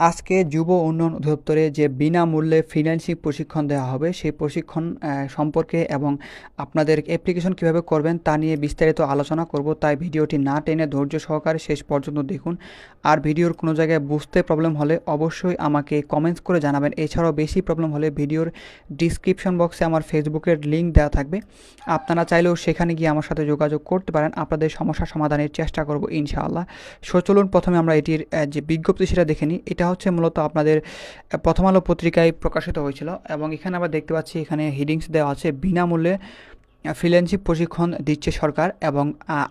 আজকে যুব উন্নয়ন অধিদপ্তরে যে বিনামূল্যে ফ্রিল্যান্সিং প্রশিক্ষণ দেওয়া হবে, সেই প্রশিক্ষণ সম্পর্কে এবং আপনাদের অ্যাপ্লিকেশন কীভাবে করবেন তা নিয়ে বিস্তারিত আলোচনা করব। তাই ভিডিওটি না টেনে ধৈর্য সহকারে শেষ পর্যন্ত দেখুন। আর ভিডিওর কোনো জায়গায় বুঝতে প্রবলেম হলে অবশ্যই আমাকে কমেন্টস করে জানাবেন। এছাড়াও বেশি প্রবলেম হলে ভিডিওর ডিসক্রিপশন বক্সে আমার ফেসবুকের লিঙ্ক দেওয়া থাকবে। আপনারা চাইলেও সেখানে গিয়ে আমার সাথে যোগাযোগ করতে পারেন। আপনাদের সমস্যা সমাধানের চেষ্টা করব ইনশাআল্লাহ। সো প্রথমে আমরা এটির যে বিজ্ঞপ্তি সেটা দেখে নিই। এটা হচ্ছে মূলত আপনাদের প্রথম আলো পত্রিকায় প্রকাশিত হয়েছিল এবং এখানে আবার দেখতে পাচ্ছি এখানে হিডিংস দেওয়া আছে। বিনামূল্যে ফ্রিল্যান্সিং প্রশিক্ষণ দিচ্ছে সরকার এবং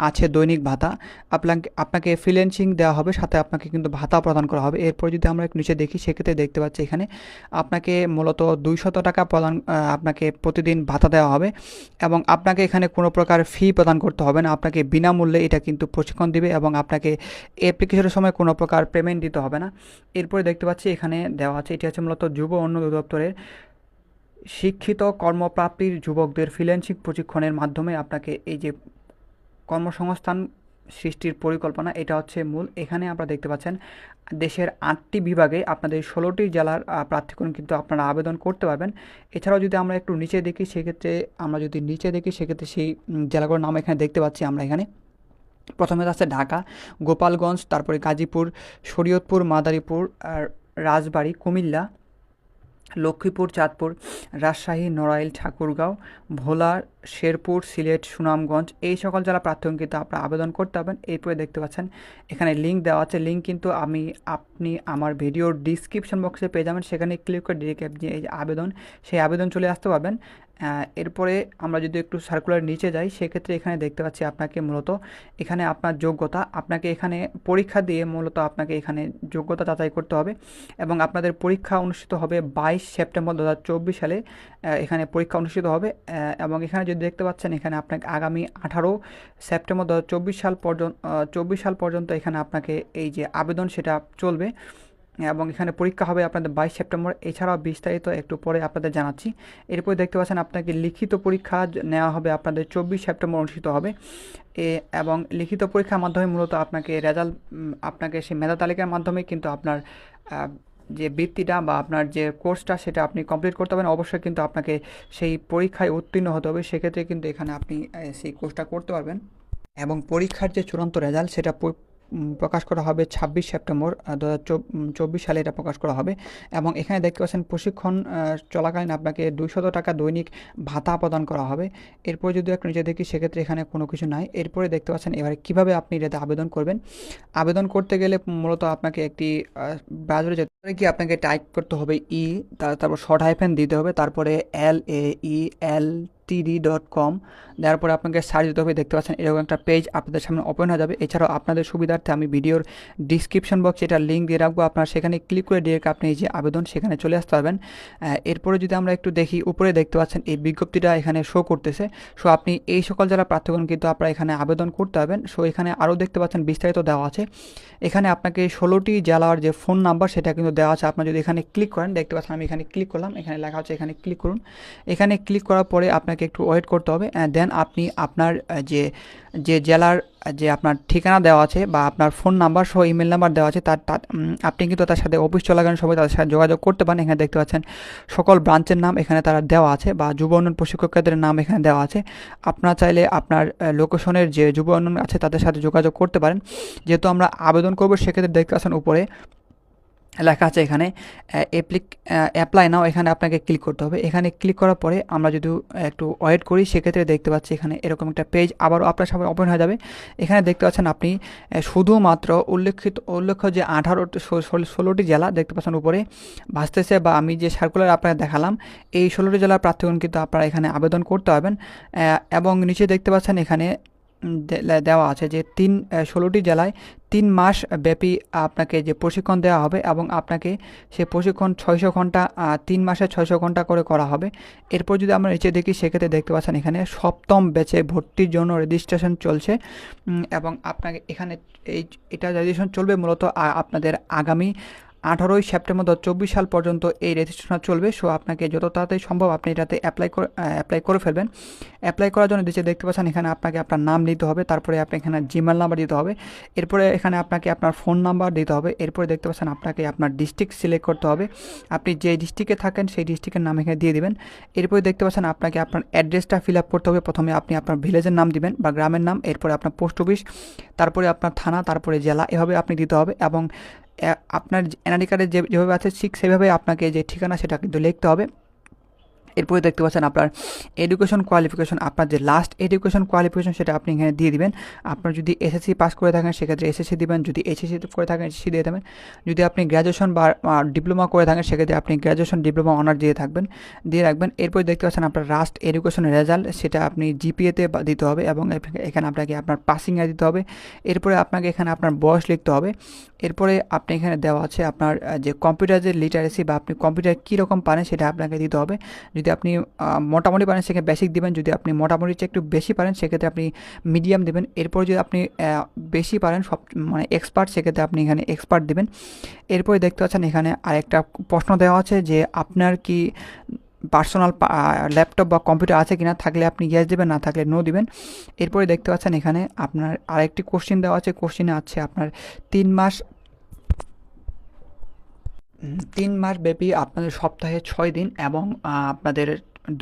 আছে দৈনিক ভাতা। আপনাকে আপনাকে ফ্রিল্যান্সিং দেওয়া হবে, সাথে আপনাকে কিন্তু ভাতা প্রদান করা হবে। এরপর যদি আমরা নিচে দেখি, সেক্ষেত্রে দেখতে পাচ্ছি এখানে আপনাকে মূলত দুইশত টাকা প্রদান আপনাকে প্রতিদিন ভাতা দেওয়া হবে এবং আপনাকে এখানে কোনো প্রকার ফি প্রদান করতে হবে না। আপনাকে বিনামূল্যে এটা কিন্তু প্রশিক্ষণ দিবে এবং আপনাকে অ্যাপ্লিকেশনের সময় কোনো প্রকার পেমেন্ট দিতে হবে না। এরপরে দেখতে পাচ্ছি এখানে দেওয়া আছে, এটি হচ্ছে মূলত যুব উন্নয়ন অধিদপ্তরের শিক্ষিত কর্মপ্রাপ্তির যুবকদের ফ্রিল্যান্সিং প্রশিক্ষণের মাধ্যমে আপনাকে এই যে কর্মসংস্থান সৃষ্টির পরিকল্পনা, এটা হচ্ছে মূল। এখানে আপনারা দেখতে পাচ্ছেন, দেশের আটটি বিভাগে আপনাদের ষোলোটি জেলার প্রার্থীগণ কিন্তু আপনারা আবেদন করতে পারবেন। এছাড়াও যদি আমরা একটু নিচে দেখি, সেক্ষেত্রে আমরা যদি নিচে দেখি, সেক্ষেত্রে সেই জেলাগুলোর নাম এখানে দেখতে পাচ্ছি আমরা এখানে। প্রথমে আছে ঢাকা, গোপালগঞ্জ, তারপরে গাজীপুর, শরীয়তপুর, মাদারীপুর, আর রাজবাড়ী, কুমিল্লা। লক্ষ্মীপুর, চাঁদপুর, রাজশাহী, নড়াইল, ঠাকুরগাঁও, ভোলা, শেরপুর, সিলেট, সুনামগঞ্জ এই সকল জেলা প্রার্থী কিন্তু আপনারা আবেদন করতে পারবেন। এরপরে দেখতে পাচ্ছেন, এখানে লিঙ্ক দেওয়া আছে। লিঙ্ক কিন্তু আমি, আপনি আমার ভিডিওর ডিসক্রিপশন বক্সে পেয়ে যাবেন। সেখানে ক্লিক করে ডিরেক্ট আপনি এই আবেদন, সেই আবেদন চলে আসতে পারবেন। এরপরে আমরা যদি একটু সার্কুলার নিচে যাই, সেক্ষেত্রে এখানে দেখতে পাচ্ছি আপনাকে মূলত এখানে আপনার যোগ্যতা, আপনাকে এখানে পরীক্ষা দিয়ে মূলত আপনাকে এখানে যোগ্যতা যাচাই করতে হবে এবং আপনাদের পরীক্ষা অনুষ্ঠিত হবে বাইশ সেপ্টেম্বর দু হাজার চব্বিশ সালে। এখানে পরীক্ষা অনুষ্ঠিত হবে এবং এখানে যদি দেখতে পাচ্ছেন, এখানে আপনাকে আগামী আঠারো সেপ্টেম্বর দু হাজার চব্বিশ সাল পর্যন্ত চব্বিশ সাল পর্যন্ত এখানে আপনাকে এই যে আবেদন সেটা চলবে। এবং এখানে পরীক্ষা হবে আপনাদের বাইশ সেপ্টেম্বর। এছাড়াও বিস্তারিত একটু পরে আপনাদের জানাচ্ছি। এরপরে দেখতে পাচ্ছেন আপনাকে লিখিত পরীক্ষা নেওয়া হবে, আপনাদের চব্বিশ সেপ্টেম্বর অনুষ্ঠিত হবে। এ এবং লিখিত পরীক্ষার মাধ্যমে মূলত আপনাকে রেজাল্ট আপনাকে সেই মেধা তালিকার মাধ্যমে কিন্তু আপনার যে বৃত্তিটা বা আপনার যে কোর্সটা সেটা আপনি কমপ্লিট করতে পারেন অবশ্যই কিন্তু আপনাকে সেই পরীক্ষায় উত্তীর্ণ হতে হবে। সেক্ষেত্রে কিন্তু এখানে আপনি সেই কোর্সটা করতে পারবেন। এবং পরীক্ষার যে চূড়ান্ত রেজাল্ট সেটা প্রকাশ করা হবে ছাব্বিশ সেপ্টেম্বর দু হাজার চব্বিশ সালে এটা প্রকাশ করা হবে। এবং এখানে দেখতে পাচ্ছেন প্রশিক্ষণ চলাকালীন আপনাকে দুইশত টাকা দৈনিক ভাতা প্রদান করা হবে। এরপর যদি একটু নিচে দেখি, সেক্ষেত্রে এখানে কোনো কিছু নাই। এরপরে দেখতে পাচ্ছেন এবারে কীভাবে আপনি এটাতে আবেদন করবেন। আবেদন করতে গেলে মূলত আপনাকে একটি ব্রাউজারে যেতে হবে। কি আপনাকে টাইপ করতে হবে ই তারপর শর্ট হাইফেন দিতে হবে। তারপরে এল এ ই এল টিডি ডট কম দেওয়ার পরে আপনাকে সার্চ দিতে হবে, দেখতে পাচ্ছেন এরকম একটা পেজ আপনাদের সামনে ওপেন হয়ে যাবে। এছাড়াও আপনাদের সুবিধার্থে আমি ভিডিওর ডিসক্রিপশন বক্সে এটা লিঙ্ক দিয়ে রাখব। আপনারা সেখানে ক্লিক করে ডিরেক্ট আপনি এই যে আবেদন সেখানে চলে আসতে পারবেন। এরপরে যদি আমরা একটু দেখি, উপরে দেখতে পাচ্ছেন এই বিজ্ঞপ্তিটা এখানে শো করতেছে। সো আপনি এই সকল যারা প্রার্থীগণ, কিন্তু আপনারা এখানে আবেদন করতে পারবেন। সো এখানে আরও দেখতে পাচ্ছেন বিস্তারিত দেওয়া আছে। এখানে আপনাকে ষোলোটি জেলার যে ফোন নাম্বার সেটা কিন্তু দেওয়া আছে। আপনার যদি এখানে ক্লিক করেন, দেখতে পাচ্ছেন আমি এখানে ক্লিক করলাম। এখানে লেখা হচ্ছে এখানে ক্লিক করুন। এখানে ক্লিক করার পরে আপনাকে একটু ওয়েট করতে হবে দেন আপনি আপনার যে যে জেলার যে আপনার ঠিকানা দেওয়া আছে বা আপনার ফোন নাম্বার সহ ইমেল নাম্বার দেওয়া আছে তার তার, আপনি কিন্তু তার সাথে অফিস চলাকালীন সময় তাদের সাথে যোগাযোগ করতে পারেন। এখানে দেখতে পাচ্ছেন সকল ব্রাঞ্চের নাম এখানে তারা দেওয়া আছে বা যুব উন্নয়ন প্রশিক্ষক কেন্দ্রের নাম এখানে দেওয়া আছে। আপনারা চাইলে আপনার লোকেশনের যে যুব উন্নয়ন আছে তাদের সাথে যোগাযোগ করতে পারেন। যেহেতু আমরা আবেদন করব সেক্ষেত্রে দেখতে পাচ্ছেন উপরে লেখা আছে এখানে অ্যাপ্লিক অ্যাপ্লাই নাও এখানে আপনাকে ক্লিক করতে হবে। এখানে ক্লিক করার পরে আমরা যদি একটু ওয়েট করি, সেক্ষেত্রে দেখতে পাচ্ছি এখানে এরকম একটা পেজ আবারও আপনার সামনে ওপেন হয়ে যাবে। এখানে দেখতে পাচ্ছেন আপনি শুধুমাত্র উল্লেখিত, উল্লেখ্য যে আঠারোটি ষোলোটি জেলা দেখতে পাচ্ছেন উপরে ভাসতেছে বা আমি যে সার্কুলার আপনাকে দেখালাম, এই ষোলোটি জেলার প্রার্থীগণ কিন্তু আপনারা এখানে আবেদন করতে পারবেন। এবং নিচে দেখতে পাচ্ছেন এখানে দেওয়া আছে যে তিন ষোলোটি জেলায় তিন মাস ব্যাপী আপনাকে যে প্রশিক্ষণ দেওয়া হবে এবং আপনাকে সে প্রশিক্ষণ ছয়শো ঘণ্টা তিন মাসে ছয়শো ঘণ্টা করে করা হবে। এরপর যদি আমরা নিচে দেখি, সেক্ষেত্রে দেখতে পাচ্ছেন এখানে সপ্তম ব্যাচে ভর্তির জন্য রেজিস্ট্রেশন চলছে। এবং আপনাকে এখানে এই, এটা রেজিস্ট্রেশন চলবে মূলত আপনাদের আগামী আঠারোই সেপ্টেম্বর দু চব্বিশ সাল পর্যন্ত এই রেজিস্ট্রেশন চলবে। সো আপনাকে যত তাড়াতাড়ি সম্ভব আপনি এটাতে অ্যাপ্লাই করে অ্যাপ্লাই করে ফেলবেন। অ্যাপ্লাই করার জন্য নিচে দেখতে পাচ্ছেন, এখানে আপনাকে আপনার নাম দিতে হবে, তারপরে আপনি এখানে জিমেল নাম্বার দিতে হবে, এরপরে এখানে আপনাকে আপনার ফোন নাম্বার দিতে হবে, এরপরে দেখতে পাচ্ছেন আপনাকে আপনার ডিস্ট্রিক্ট সিলেক্ট করতে হবে। আপনি যে ডিস্ট্রিক্টে থাকেন, সেই ডিস্ট্রিক্টের নাম এখানে দিয়ে দেবেন। এরপরে দেখতে পাচ্ছেন আপনাকে আপনার অ্যাড্রেসটা ফিল আপ করতে হবে। প্রথমে আপনি আপনার ভিলেজের নাম দিবেন বা গ্রামের নাম, এরপরে আপনার পোস্ট অফিস তারপরে আপনার থানা, তারপরে জেলা, এভাবে আপনি দিতে হবে এবং আপনার এনআরডি কার্ডে যেভাবে আছে ঠিক সেভাবে আপনাকে যে ঠিকানা সেটা কিন্তু লিখতে হবে। এরপরে দেখতে পাচ্ছেন আপনার এডুকেশন কোয়ালিফিকেশন আপনার যে লাস্ট এডুকেশন কোয়ালিফিকেশন সেটা আপনি এখানে দিয়ে দিবেন। আপনার যদি এসএসসি পাস করে থাকেন, সেক্ষেত্রে এসএসসি দিবেন। যদি এইচএসসি করে থাকেন এসএসসি দিয়ে দেবেন। যদি আপনি গ্র্যাজুয়েশন বা ডিপ্লোমা করে থাকেন, সেক্ষেত্রে আপনি গ্র্যাজুয়েশন ডিপ্লোমা অনার দিয়ে থাকবেন, দিয়ে রাখবেন। এরপরে দেখতে পাচ্ছেন আপনার লাস্ট এডুকেশন রেজাল্ট সেটা আপনি জিপিএতে দিতে হবে এবং এখানে- আপনাকে আপনার পাসিং এ দিতে হবে। এরপরে আপনাকে এখানে আপনার বয়স লিখতে হবে। এরপরে আপনি এখানে দেওয়া আছে আপনার যে কম্পিউটার যে লিটারেসি বা আপনি কম্পিউটার কীরকম পারেন, সেটা আপনাকে দিতে হবে। যদি আপনি মোটামুটি পারেন, সেখানে বেসিক দিবেন। যদি আপনি মোটামুটি একটু বেশি পারেন, সেক্ষেত্রে আপনি মিডিয়াম দেবেন। এরপর যদি আপনি বেশি পারেন, সব মানে এক্সপার্ট সেক্ষেত্রে আপনি এখানে এক্সপার্ট দেবেন। এরপরে দেখতে পাচ্ছেন, এখানে আরেকটা প্রশ্ন দেওয়া আছে যে, আপনার কি পার্সোনাল ল্যাপটপ বা কম্পিউটার আছে কিনা? থাকলে আপনি ইয়েস দেবেন, না থাকলে নো দিবেন। এরপরে দেখতে পাচ্ছেন, এখানে আপনার আরেকটি কোশ্চিন দেওয়া আছে। কোশ্চিনে আছে আপনার তিন মাস তিন মাস ব্যাপী আপনাদের সপ্তাহে ছয় দিন এবং আপনাদের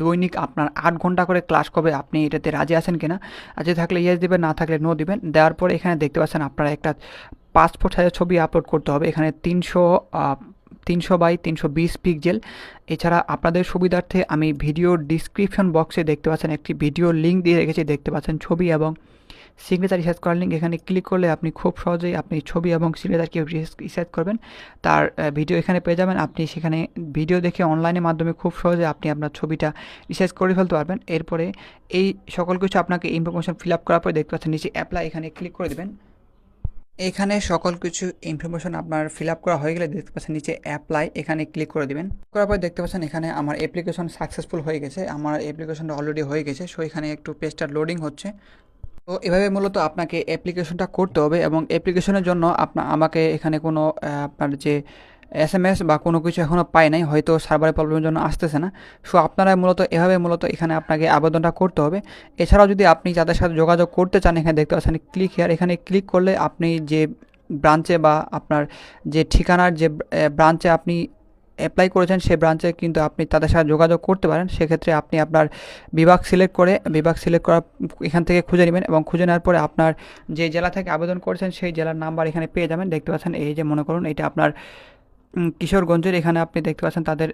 দৈনিক আপনার আট ঘণ্টা করে ক্লাস করবে আপনি এটাতে রাজি আছেন কিনা রাজি থাকলে ইয়েস দিবেন, না থাকলে নো দিবেন, দেওয়ার পরে এখানে দেখতে পাচ্ছেন আপনারা একটা পাসপোর্ট সাইজের ছবি আপলোড করতে হবে। এখানে তিনশো তিনশো বাই তিনশো বিশ পিক্সেল এছাড়া আপনাদের সুবিধার্থে আমি ভিডিও ডিসক্রিপশন বক্সে দেখতে পাচ্ছেন, একটি ভিডিও লিঙ্ক দিয়ে রেখেছি, দেখতে পাচ্ছেন ছবি এবং সিগনেচার রিসার্চ করার লিঙ্ক এখানে ক্লিক করলে আপনি খুব সহজেই আপনি ছবি এবং সিগনেচার কীভাবে রিসার্চ করবেন। তার ভিডিও এখানে পেয়ে যাবেন। আপনি সেখানে ভিডিও দেখে অনলাইনের মাধ্যমে খুব সহজে আপনি আপনার ছবিটা রিসার্চ করে ফেলতে পারবেন। এরপরে এই সকল কিছু আপনাকে ইনফরমেশন ফিল আপ করার পরে দেখতে পাচ্ছেন নিচে অ্যাপ্লাই এখানে ক্লিক করে দেবেন। এখানে সকল কিছু ইনফরমেশন আপনার ফিল আপ করা হয়ে গেলে দেখতে পাচ্ছেন নিচে অ্যাপ্লাই এখানে ক্লিক করে দিবেন। করার পর দেখতে পাচ্ছেন এখানে আমার অ্যাপ্লিকেশন সাকসেসফুল হয়ে গেছে। আমার অ্যাপ্লিকেশনটা অলরেডি হয়ে গেছে। সো এখানে একটু পেজটা লোডিং হচ্ছে। তো এভাবে মূলত আপনাকে অ্যাপ্লিকেশনটা করতে হবে এবং অ্যাপ্লিকেশনের জন্য আপনার আমাকে এখানে কোনো আপনার যে এস এম এস বা কোনো কিছু এখনও পাই নাই, হয়তো সার্ভারের প্রবলেমের জন্য আসতেছে না। সো আপনারা মূলত, এভাবে মূলত এখানে আপনাকে আবেদনটা করতে হবে। এছাড়াও যদি আপনি যাদের সাথে যোগাযোগ করতে চান, এখানে দেখতে পাচ্ছেন ক্লিক হেয়ার এখানে ক্লিক করলে আপনি যে ব্রাঞ্চে বা আপনার যে ঠিকানার যে ব্রাঞ্চে আপনি অ্যাপ্লাই করেছেন, সে ব্রাঞ্চে কিন্তু আপনি তাদের সাথে যোগাযোগ করতে পারেন। সেক্ষেত্রে আপনি আপনার বিভাগ সিলেক্ট করে, বিভাগ সিলেক্ট করা এখান থেকে খুঁজে নেবেন এবং খুঁজে নেওয়ার পরে আপনার যে জেলা থেকে আবেদন করেছেন, সেই জেলার নাম্বার এখানে পেয়ে যাবেন। দেখতে পাচ্ছেন, এই যে মনে করুন, এটা আপনার কিশোরগঞ্জের এখানে আপনি দেখতে পাচ্ছেন, তাদের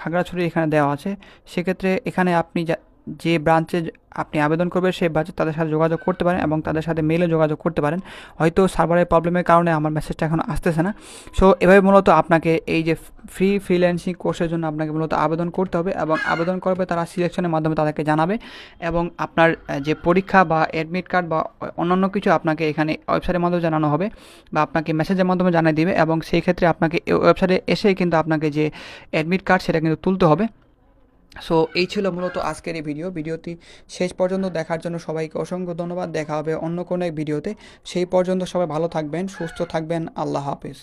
খাগড়াছড়ি এখানে দেওয়া আছে। সেক্ষেত্রে এখানে আপনি যা- ব্রাঞ্চে আপনি আবেদন করবেন, সেই ব্রাঞ্চে তাদের সাথে যোগাযোগ করতে পারেন এবং তাদের সাথে মেলে যোগাযোগ করতে পারেন। হয়তো সার্ভারের প্রবলেমের কারণে আমার মেসেজটা এখন আসতেছে না। সো এভাবে মূলত আপনাকে এই যে ফ্রি ফ্রিল্যান্সিং কোর্সের জন্য আপনাকে মূলত আবেদন করতে হবে এবং আবেদন করবে তারা সিলেকশনের মাধ্যমে তাদেরকে জানাবে এবং আপনার যে পরীক্ষা বা অ্যাডমিট কার্ড বা অন্যান্য কিছু আপনাকে এখানে ওয়েবসাইটের মাধ্যমে জানানো হবে বা আপনাকে মেসেজের মাধ্যমে জানিয়ে দিবে এবং সেই ক্ষেত্রে আপনাকে ওয়েবসাইটে এসেই কিন্তু আপনাকে যে অ্যাডমিট কার্ড সেটা কিন্তু তুলতে হবে। সো এই ছিল মূলত আজকের এই ভিডিও ভিডিওটি শেষ পর্যন্ত দেখার জন্য সবাইকে অসংখ্য ধন্যবাদ। দেখা হবে অন্য কোনো এক ভিডিওতে সেই পর্যন্ত সবাই ভালো থাকবেন, সুস্থ থাকবেন। আল্লাহ হাফেজ।